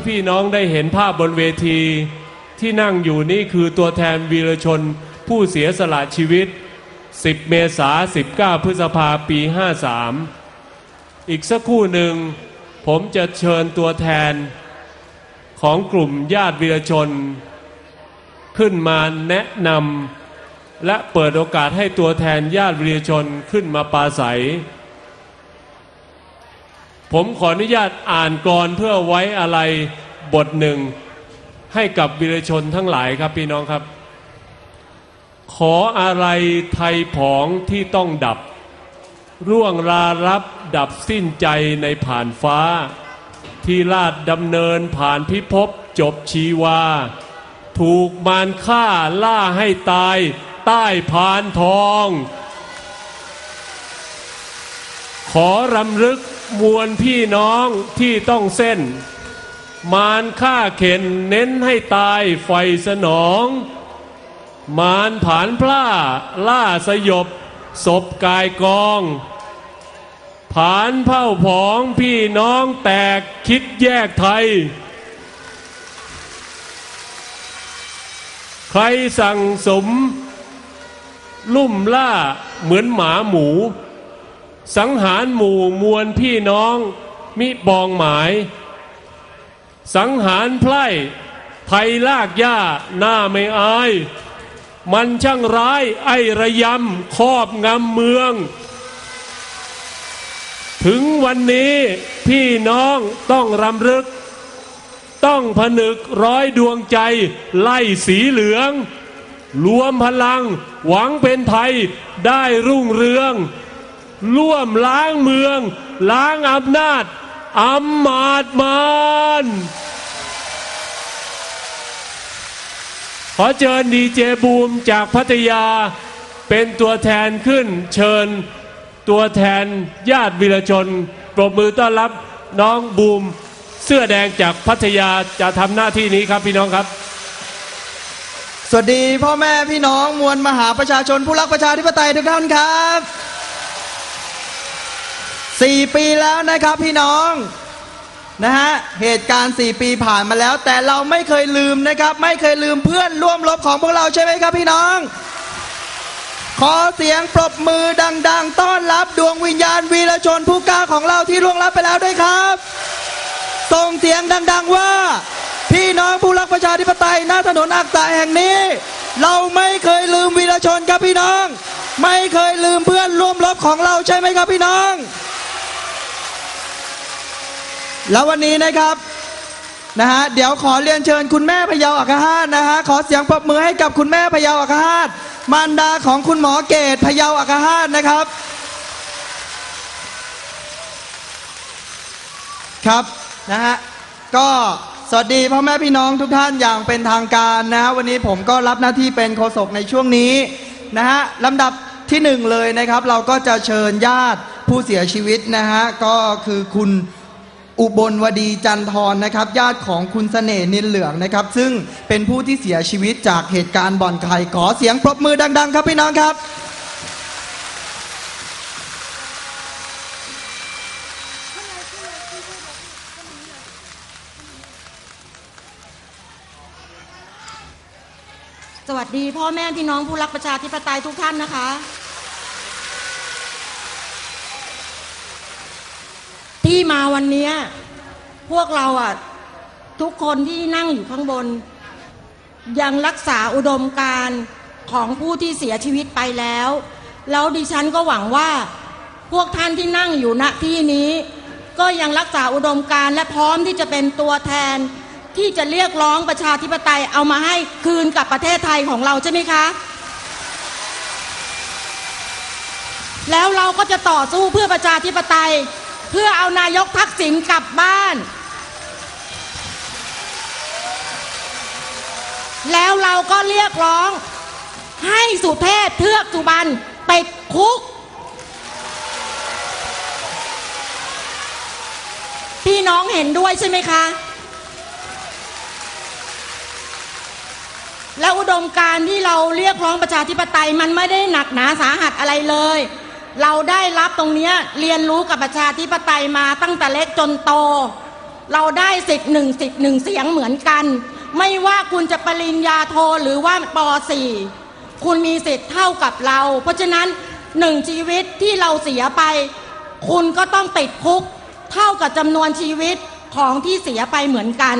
ที่พี่น้องได้เห็นภาพบนเวที ที่นั่งอยู่นี่คือตัวแทนวีรชน ผู้เสียสละชีวิต 10 เมษา19 พฤษภาปี 53 อีกสักครู่หนึ่ง ผมจะเชิญตัวแทน ของกลุ่มญาติวีรชน ขึ้นมาแนะนำและเปิดโอกาสให้ตัวแทนญาติวีรชนขึ้นมาปาศัย ผมขออนุญาตอ่านกรเพื่อไว้อะไรบทหนึ่ง ให้กับวีรชนทั้งหลายครับพี่น้องครับ ขออะไรไทยผองที่ต้องดับ ร่วงรารับดับสิ้นใจในผ่านฟ้า ที่ลาดดำเนินผ่านพิภพจบชีวา ถูกมารฆ่าล่าให้ตายใต้พานทอง ขอรำลึก มวลพี่น้องที่ต้องเส้น มารฆ่าเข็นเน้นให้ตายไฟสนอง มารผานพล่าล่าสยบศพกายกอง ผานเผ่าผองพี่น้องแตกคิดแยกไทย ใครสั่งสม ลุ่มล่าเหมือนหมาหมู สังหารหมู่มวลพี่น้อง มิบองหมาย สังหารไพร่ไทยลากหญ้าหน้าไม่อาย มันช่างร้ายไอระยำครอบงำเมือง ถึงวันนี้พี่น้องต้องรำลึก ต้องผนึกร้อยดวงใจ ไล่สีเหลือง รวมพลังหวังเป็นไทยได้รุ่งเรือง ร่วมล้างเมือง ล้างอำนาจอำมาตมานขอเชิญดีเจบูมจากพัทยาเป็นตัวแทนขึ้น เชิญตัวแทนญาติวิรชนปรบมือต้อนรับน้องบูม เสื้อแดงจากพัทยาจะทำหน้าที่นี้ครับพี่น้องครับ สวัสดีพ่อแม่พี่น้องมวลมหาประชาชนผู้รักประชาธิปไตยทุกท่านครับ สี่ปีแล้วนะครับพี่น้องนะฮะเหตุการณ์สี่ปีผ่านมาแล้ว แต่เราไม่เคยลืมนะครับ ไม่เคยลืมเพื่อนร่วมรบของพวกเราใช่ไหมครับพี่น้อง ขอเสียงปรบมือดัง ๆ ต้อนรับดวงวิญญาณวีรชนผู้กล้าของเราที่ล่วงลับไปแล้วด้วยครับส่งเสียงดัง ๆว่า พี่น้องผู้รักประชาธิปไตยหน้าถนนอักษะแห่งนี้ เราไม่เคยลืมวีรชนครับพี่น้อง ไม่เคยลืมเพื่อนร่วมรบของเราใช่ไหมครับพี่น้อง แล้ววันนี้นะครับนะฮะเดี๋ยวขอเรียนเชิญคุณแม่พะเยาอัครหาตนะฮะขอเสียงปรบมือให้กับคุณแม่พะเยาอัครหาตมารดาของคุณหมอเกตพะเยาอัครหาตนะครับ ครับนะฮะก็สวัสดีพ่อแม่พี่น้องทุกท่านอย่างเป็นทางการนะฮะวันนี้ผมก็รับหน้าที่เป็นโฆษกในช่วงนี้นะฮะลำดับที่หนึ่งเลยนะครับ เราก็จะเชิญญาติผู้เสียชีวิตนะฮะก็คือคุณ อุบลวดีจันทรนะครับ ญาติของคุณเสน่ห์นินเหลืองนะครับ ซึ่งเป็นผู้ที่เสียชีวิตจากเหตุการณ์บ่อนไข่ขอเสียงปรบมือดัง ๆ ครับพี่น้องครับสวัสดีพ่อแม่พี่น้องผู้รักประชาธิปไตยทุกท่านนะคะ ที่มาวันนี้พวกเราอะทุกคนที่นั่งอยู่ข้างบน ยังรักษาอุดมการของผู้ที่เสียชีวิตไปแล้ว แล้วดิฉันก็หวังว่าพวกท่านที่นั่งอยู่ณที่นี้ ก็ยังรักษาอุดมการและพร้อมที่จะเป็นตัวแทน ที่จะเรียกร้องประชาธิปไตยเอามาให้คืนกับประเทศไทยของเราใช่ไหมคะ แล้วเราก็จะต่อสู้เพื่อประชาธิปไตย เพื่อเอานายกทักษิณกลับบ้าน แล้วเราก็เรียกร้อง ให้สุเทพเทือกสุบรรณติดคุก พี่น้องเห็นด้วยใช่ไหมคะ แล้วอุดมการที่เราเรียกร้องประชาธิปไตยมันไม่ได้หนักหนาสาหัสอะไรเลย เราได้รับตรงนี้เรียนรู้กับประชาธิปไตยมาตั้งแต่เล็กจนโต เราได้สิทธิ์หนึ่งสิทธิ์หนึ่งเสียงเหมือนกัน ไม่ว่าคุณจะปริญญาโทหรือว่าป .4 คุณมีสิทธิ์เท่ากับเรา เพราะฉะนั้นหนึ่งชีวิตที่เราเสียไป คุณก็ต้องติดคุก เท่ากับจำนวนชีวิตของที่เสียไปเหมือนกัน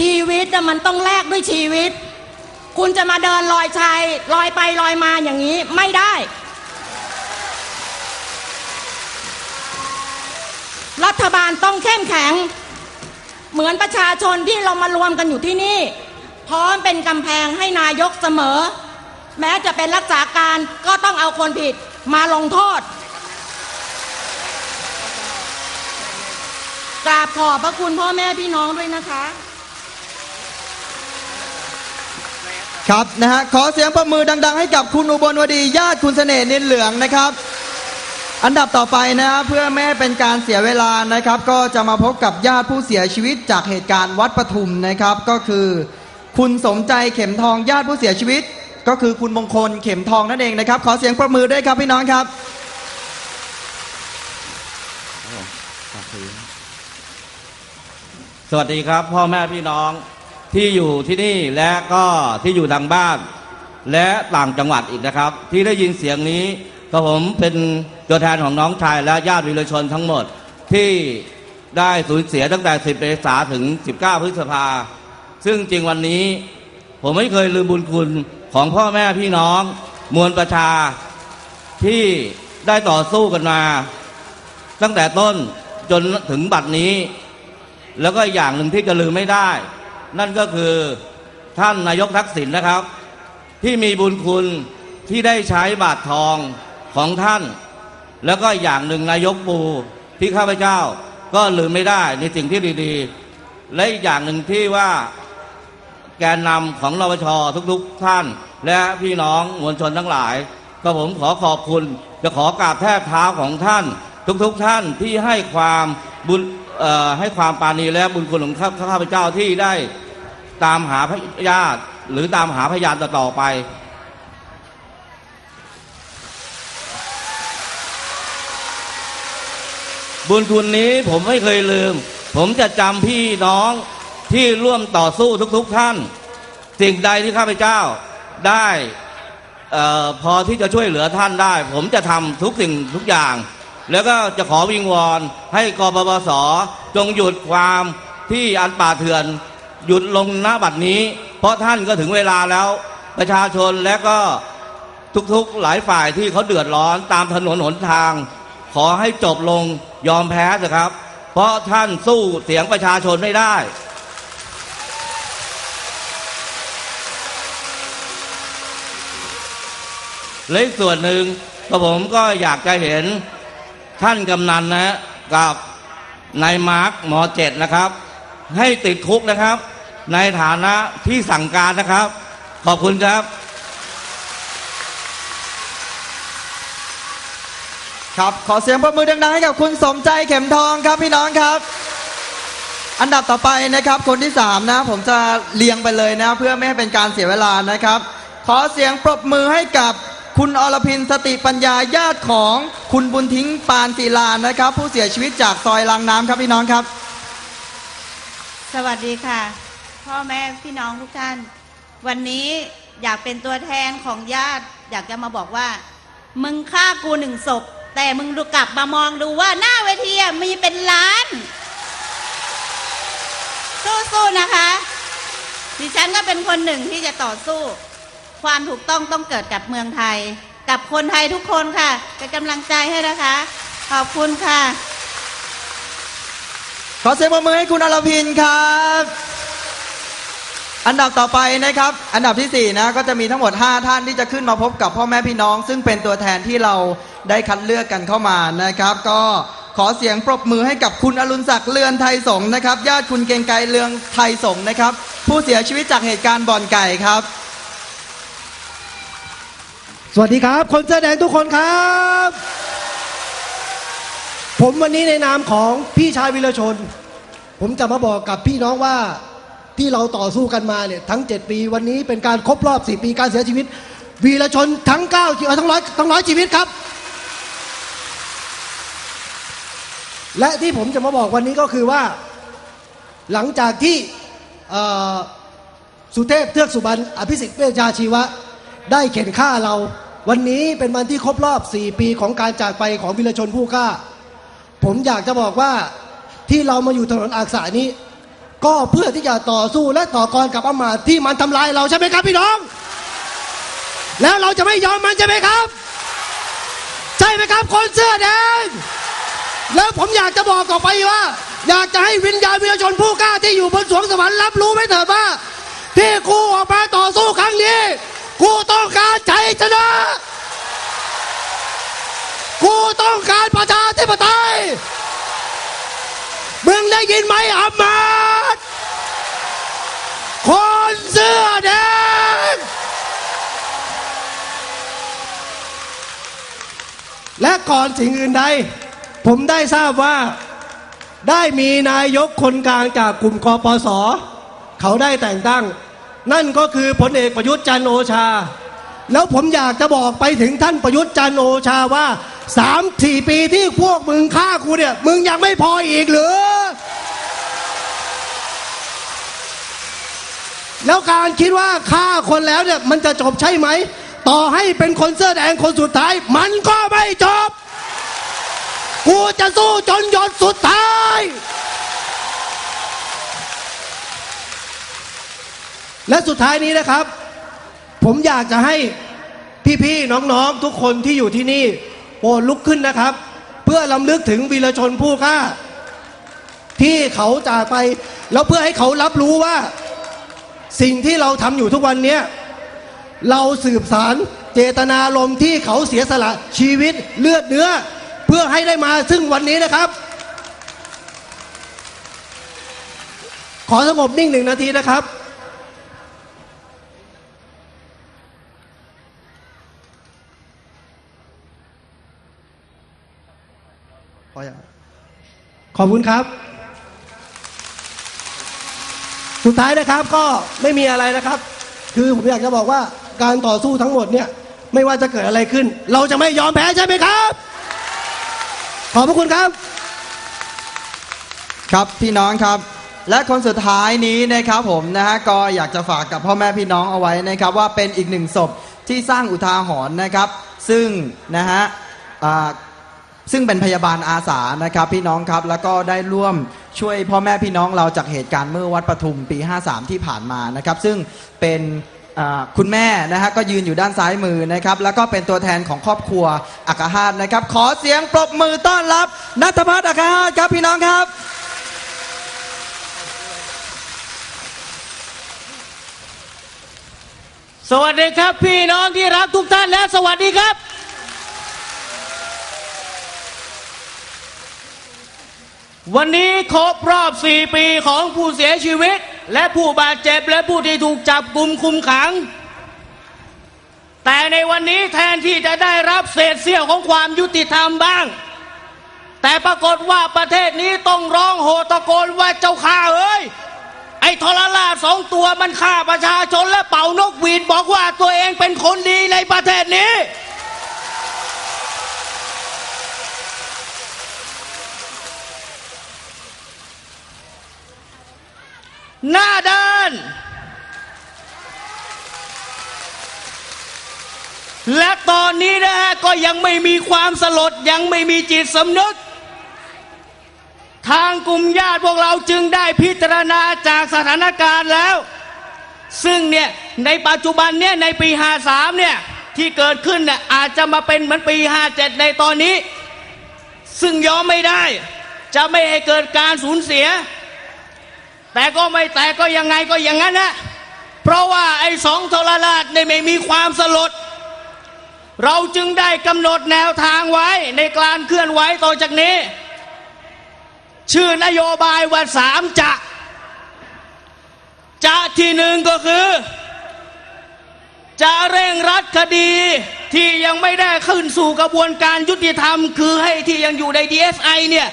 ชีวิตน่ะมันต้องแลกด้วยชีวิต คุณจะมาเดินลอยชายลอยไปลอยมาอย่างนี้ไม่ได้ รัฐบาลต้องเข้มแข็ง เหมือนประชาชนที่เรามารวมกันอยู่ที่นี่ พร้อมเป็นกำแพงให้นายกเสมอ แม้จะเป็นรักษาการก็ต้องเอาคนผิดมาลงโทษกราบขอบพระคุณพ่อแม่พี่น้องด้วยนะคะ ครับนะฮะขอเสียงประมือดัง ๆ ให้กับคุณอุบลวดีญาติคุณเสน่ห์นินเหลืองนะครับ อันดับต่อไปนะเพื่อไม่ให้เป็นการเสียเวลานะครับ ก็จะมาพบกับญาติผู้เสียชีวิตจากเหตุการณ์วัดปทุมนะครับ ก็คือ คุณสมใจเข็มทองญาติผู้เสียชีวิต ก็คือคุณมงคลเข็มทองนั่นเองนะครับ ขอเสียงประมือด้วยครับพี่น้องครับสวัสดีครับ พ่อแม่พี่น้อง ที่อยู่ที่นี่และก็ที่อยู่ทางบ้าน และต่างจังหวัดอีกนะครับ ที่ได้ยินเสียงนี้ก็ผมเป็นตัวแทนของน้องชายและญาติวิรชนทั้งหมดที่ได้สูญเสียตั้งแต่ 10เมษาถึง 19 พฤษภา ซึ่งจริงวันนี้ ผมไม่เคยลืมบุญคุณของพ่อแม่พี่น้อง มวลประชา ที่ได้ต่อสู้กันมา ตั้งแต่ต้นจนถึงบัดนี้ แล้วก็อย่างหนึ่งที่จะลืมไม่ได้ นั่นก็คือท่านนายกทักษิณนะครับ ที่มีบุญคุณที่ได้ใช้บาททองของท่าน แล้วก็อย่างหนึ่งนายกปูที่ข้าพเจ้าก็ลืมไม่ได้ในสิ่งที่ดีๆ และอีกอย่างหนึ่งที่ว่าแกนนำของนปชทุกๆท่าน และพี่น้องมวลชนทั้งหลาย ก็ผมขอขอบคุณจะขอกราบแทบเท้าของท่าน ทุกๆท่านที่ให้ความบุญให้ความปราณีและบุญคุณของข้าข้าพเจ้าที่ได้ตามหาพญาติหรือตามหาพยานต่อไป บุญคุณนี้ผมไม่เคยลืม ผมจะจำพี่น้องที่ร่วมต่อสู้ทุกๆท่าน สิ่งใดที่ข้าพเจ้าได้ออพอที่จะช่วยเหลือท่านได้ ผมจะทำทุกสิ่งทุกอย่าง แล้วก็จะขอวิงวอนให้กปปสจงหยุดความที่อันป่าเถื่อน หยุดลงณบัดนี้ เพราะท่านก็ถึงเวลาแล้วประชาชนและก็ทุกๆหลายฝ่ายที่เขาเดือดร้อนตามถนนหนทาง ขอให้จบลงยอมแพ้เถอะครับ เพราะท่านสู้เสียงประชาชนไม่ได้และอีกส่วนหนึ่งก็ผมก็อยากจะเห็น ท่านกำนันนะกับนายมาร์คหมอเจ็ดนะครับ ให้ติดคุกนะครับ ในฐานะที่สั่งการนะครับ ขอบคุณครับ ครับขอเสียงประมือดังๆให้กับคุณสมใจเข็มทองครับพี่น้องครับ อันดับต่อไปนะครับ คนที่สามนะ ผมจะเรียงไปเลยนะ เพื่อไม่ให้เป็นการเสียเวลานะครับ ขอเสียงปรบมือให้กับ คุณอรพินสติปัญญาญาติของคุณบุญทิ้งปานศิลานะครับ ผู้เสียชีวิตจากซอยลังน้ำครับพี่น้องครับ สวัสดีค่ะ พ่อแม่พี่น้องทุกท่าน วันนี้อยากเป็นตัวแทนของญาติ อยากจะมาบอกว่า มึงฆ่ากูหนึ่งศพ แต่มึงดูกลับมามองดูว่าหน้าเวทีมีเป็นล้าน สู้ๆนะคะ ดิฉันก็เป็นคนหนึ่งที่จะต่อสู้ ความถูกต้องต้องเกิดกับเมืองไทย กับคนไทยทุกคนค่ะเป็นกำลังใจให้นะคะ ขอบคุณค่ะ ขอเสียงปรบมือให้คุณอรพินครับ อันดับต่อไปนะครับ อันดับที่สี่นะ ก็จะมีทั้งหมด 5 ท่านที่จะขึ้นมาพบกับพ่อแม่พี่น้อง ซึ่งเป็นตัวแทนที่เราได้คัดเลือกกันเข้ามานะครับ ก็ขอเสียงปรบมือให้กับคุณอรุณศักดิ์เลือนไทยสงนะครับ ญาติคุณเกงไกรเลืองไทยสงนะครับ ผู้เสียชีวิตจากเหตุการณ์บ่อนไก่ครับ สวัสดีครับ คนเสื้อแดงทุกคนครับ ผมวันนี้ในนามของพี่ชายวิรชน ผมจะมาบอกกับพี่น้องว่าที่เราต่อสู้กันมาเนี่ยทั้ง 7 ปีวันนี้เป็นการครบรอบ 4 ปีการเสียชีวิต วีรชนทั้งเก้าชีวิตทั้งร้อยทั้งร้อยชีวิตครับ และที่ผมจะมาบอกวันนี้ก็คือว่า หลังจากที่สุเทพเทือกสุบรรณอภิสิทธิ์เวชชาชีวะ ได้เข็นฆ่าเรา วันนี้เป็นวันที่ครบรอบ 4 ปีของการจากไปของวีรชนผู้กล้าผมอยากจะบอกว่าที่เรามาอยู่ถนนอักษานี้ ก็เพื่อที่จะต่อสู้และต่อกรกับอำมาตย์ที่มันทำลายเราใช่ไหมครับพี่น้อง แล้วเราจะไม่ยอมมันใช่ไหมครับ ใช่ไหมครับคนเสื้อแดงแล้วผมอยากจะบอกต่อไปว่า อยากจะให้วิญญาณวิรชนผู้กล้าที่อยู่บนสวงสวรรค์รับรู้ไว้เถิดว่า ที่กูออกมาต่อสู้ครั้งนี้ กูต้องการชัยชนะ กูต้องการประชาธิปไตย มึงได้ยินไหมอามาตย์คนเสื้อแดง และก่อนสิ่งอื่นใด ผมได้ทราบว่าได้มีนายกคนกลางจากกลุ่มกปส เขาได้แต่งตั้ง นั่นก็คือพลเอกประยุทธ์จันโอชา แล้วผมอยากจะบอกไปถึงท่านประยุทธ์จันโอชาว่าสามสี่ปีที่พวกมึงฆ่ากูเนี่ย มึงยังไม่พออีกหรือ แล้วการคิดว่าฆ่าคนแล้วเนี่ย มันจะจบใช่ไหม ต่อให้เป็นคนเสื้อแดงคนสุดท้าย มันก็ไม่จบ กูจะสู้จนหยดสุดท้าย และสุดท้ายนี้นะครับ ผมอยากจะให้พี่ๆน้องๆทุกคนที่อยู่ที่นี่โปรดลุกขึ้นนะครับ เพื่อลำลึกถึงวีรชนผู้กล้าที่เขาจากไป แล้วเพื่อให้เขารับรู้ว่า สิ่งที่เราทำอยู่ทุกวันนี้เราสืบสารเจตนารมณ์ที่เขาเสียสละชีวิตเลือดเนื้อ เพื่อให้ได้มาซึ่งวันนี้นะครับ ขอสงบนิ่งหนึ่งนาทีนะครับ ขออย่าง ขอบคุณครับ สุดท้ายนะครับก็ไม่มีอะไรนะครับ คือผมอยากจะบอกว่าการต่อสู้ทั้งหมดเนี่ยไม่ว่าจะเกิดอะไรขึ้น เราจะไม่ยอมแพ้ใช่ไหมครับ ขอบพระคุณครับ ครับพี่น้องครับ และคนสุดท้ายนี้นะครับผมนะฮะก็อยากจะฝากกับพ่อแม่พี่น้องเอาไว้นะครับ ว่าเป็นอีกหนึ่งศพที่สร้างอุทาหรณ์นะครับ ซึ่งนะฮะอ่า ซึ่งเป็นพยาบาลอาสานะครับพี่น้องครับแล้วก็ได้ร่วมช่วยพ่อแม่พี่น้องเราจากเหตุการณ์เมื่อวัดปทุมปี 53 ที่ผ่านมานะครับ ซึ่งเป็นคุณแม่นะฮะก็ยืนอยู่ด้านซ้ายมือนะครับ แล้วก็เป็นตัวแทนของครอบครัวอักาฮาตนะครับ ขอเสียงปรบมือต้อนรับนัทพัฒน์อักาฮาตครับพี่น้องครับสวัสดีครับพี่น้องที่รักทุกท่านและสวัสดีครับ วันนี้ครบรอบ 4 ปีของผู้เสียชีวิต และผู้บาดเจ็บและผู้ที่ถูกจับกลุ่มคุมขัง แต่ในวันนี้แทนที่จะได้รับเศษเสี้ยวของความยุติธรรมบ้าง แต่ปรากฏว่าประเทศนี้ต้องร้องโหตะโกนว่าเจ้าข้าเอ้ย ไอ้ทรลาสองตัวมันฆ่าประชาชนและเป่านกหวีดบอกว่าตัวเองเป็นคนดีในประเทศนี้ หน้าด้าน และตอนนี้นะฮะก็ยังไม่มีความสลดยังไม่มีจิตสำนึก ทางกลุ่มญาติพวกเราจึงได้พิจารณาจากสถานการณ์แล้ว ซึ่งเนี่ยในปัจจุบันเนี่ยในปี 53 เนี่ยที่เกิดขึ้นเนี่ยอาจจะมาเป็นเหมือนปี 57 ในตอนนี้ ซึ่งยอมไม่ได้ จะไม่ให้เกิดการสูญเสีย แต่ก็ไม่แต่ก็ยังไงก็อย่างนั้นนะเพราะว่าไอ้สองทรราชเนี่ยไม่มีความสลด เราจึงได้กำหนดแนวทางไว้ในการเคลื่อนไหวต่อจากนี้ ชื่อนโยบายว่าสามจะจะที่หนึ่งก็คือ จะเร่งรัดคดีที่ยังไม่ได้ขึ้นสู่กระบวนการยุติธรรม คือให้ที่ยังอยู่ใน DSI เนี่ย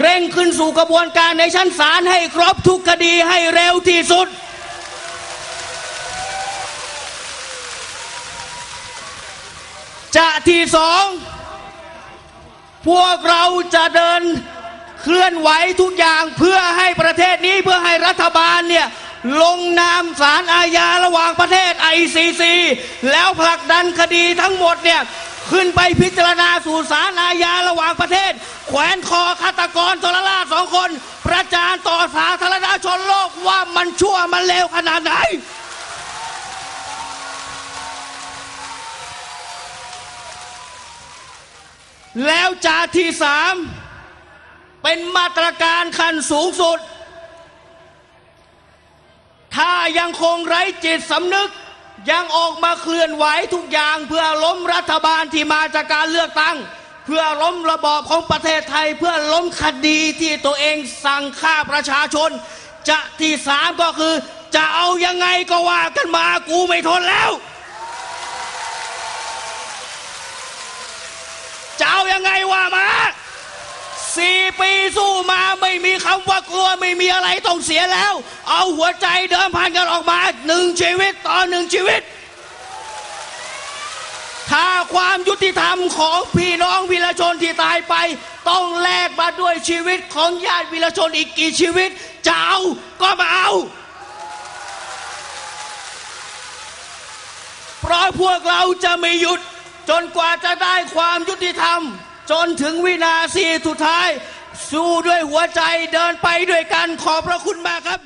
เร่งขึ้นสู่กระบวนการในชั้นศาลให้ครบทุกคดีให้เร็วที่สุด จะที่สอง พวกเราจะเดินเคลื่อนไหวทุกอย่างเพื่อให้ประเทศนี้เพื่อให้รัฐบาลเนี่ยลงนามสารอาญาระหว่างประเทศ ICC แล้วผลักดันคดีทั้งหมดเนี่ย ขึ้นไปพิจารณาสู่สารอาญาระหว่างประเทศ แขวนคอฆาตกรทรราชสองคน ประจานต่อสาธารณชนโลกว่ามันชั่วมันเลวขนาดไหน แล้วจาที่สามเป็นมาตรการขั้นสูงสุด ถ้ายังคงไร้จิตสำนึก ยังออกมาเคลื่อนไหวทุกอย่างเพื่อล้มรัฐบาลที่มาจากการเลือกตั้ง เพื่อล้มระบอบของประเทศไทย เพื่อล้มคดีที่ตัวเองสั่งฆ่าประชาชน จะที่สามก็คือ จะเอายังไงก็ว่ากันมากูไม่ทนแล้ว จะเอายังไงว่ามา สี่ปีสู้มาไม่มีคำว่ากลัวไม่มีอะไรต้องเสียแล้ว เอาหัวใจเดิมพันกันออกมาหนึ่งชีวิตต่อหนึ่งชีวิต ถ้าความยุติธรรมของพี่น้องวีรชนที่ตายไป ต้องแลกมาด้วยชีวิตของญาติวีรชนอีกกี่ชีวิต จะเอาก็มาเอาเพราะพวกเราจะไม่หยุดจนกว่าจะได้ความยุติธรรม จนถึงวินาทีสุดท้าย สู้ด้วยหัวใจเดินไปด้วยกันขอบพระคุณมากครับ